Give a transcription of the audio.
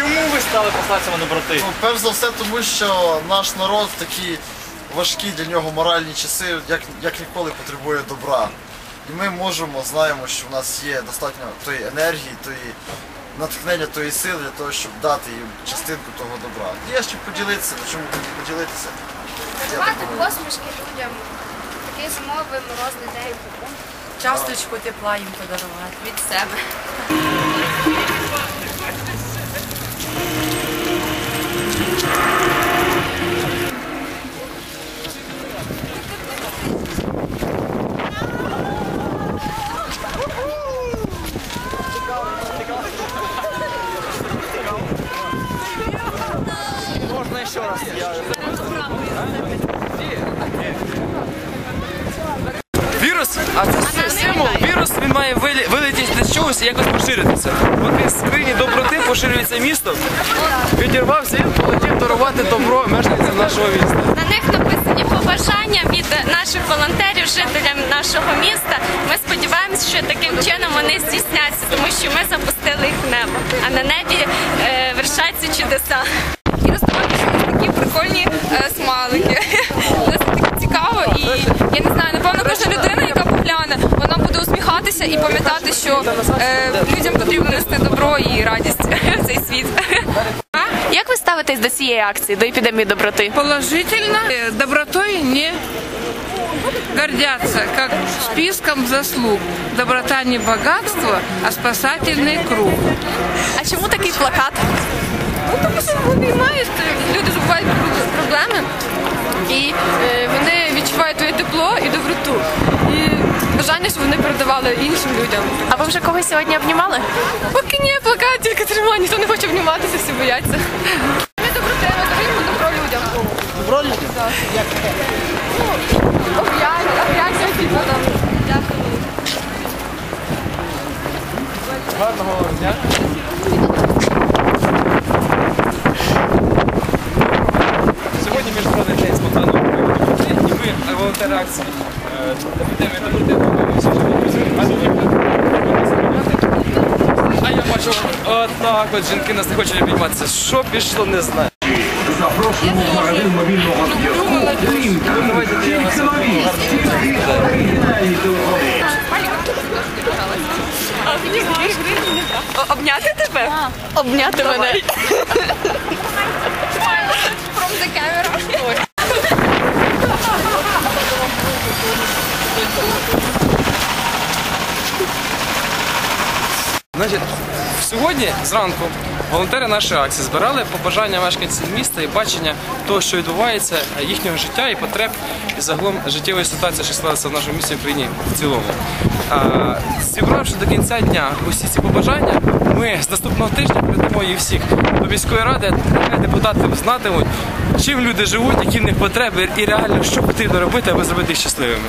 Чому ви стали посланцями доброти? Ну, перш за все, тому що наш народ в такі важкі для нього моральні часи, як, як ніколи потребує добра. І ми можемо, знаємо, що в нас є достатньо тої енергії, тої натхнення, тої сили для того, щоб дати їм частинку того добра. Є що поділитися, на чому тоді поділитися. Давати посмішки людям. Такий зимовий морозний день. Часточку тепла їм подарувати від себе. Можна ще раз. Я... Вірус, а це си- символ. Вірус він має вилетіти з чогось і якось поширитися. Із скрині доброти поширюється місто. Відірвався і полетів дарувати добро мешканцям нашого міста. На них написані побажання від наших волонтерів, жителям нашого міста. Ми сподіваємося, що таким чином вони здійсняться, тому що ми запустили їх в небо, а на небі е, вершаться чудеса. Усміхатися і пам'ятати, що е, людям потрібно нести добро і радість в цей світ. Як ви ставитесь до цієї акції, до епідемії доброти? Положительно. Э, Добротой не гордятся, как списком заслуг. Доброта не богатство, а спасательный круг. А чому такий плакат? Ну, тому що мають, люди забувають про проблеми, і бажання, щоб вони передавали іншим людям. А ви вже когось сьогодні обнімали? Поки ні, плакат тільки тримаю, ніхто не хоче обніматися, всі бояться. Ми доброти, ми даруємо добро людям. Добро людям? Об'ять, об'ять, типу там. Дякую. Гарного дня. Сьогодні міжнародний день спонтанного прояву доброти, і ми, волонтери акції е, епідемії доброти, пропонуємося, що ви працюєте. А я бачу, отак от жінки нас не хочуть обійматися. Що пішло, не знаю. Запрошуємо в магазин мобільного зв'язку. Лінка. Тільки нові. Тільки оригінальні телефони. Обняти тебе? Обняти мене. From the camera. Значить, сьогодні зранку волонтери нашої акції збирали побажання мешканців міста і бачення того, що відбувається, їхнього життя і потреб і загалом життєвої ситуації, що склалася в нашому місті в Україні в цілому. Зібравши до кінця дня усі ці побажання, ми з наступного тижня передамо їх всіх до міської ради, нехай депутати знатимуть, чим люди живуть, які в них потреби і реально що потрібно робити, аби зробити їх щасливими.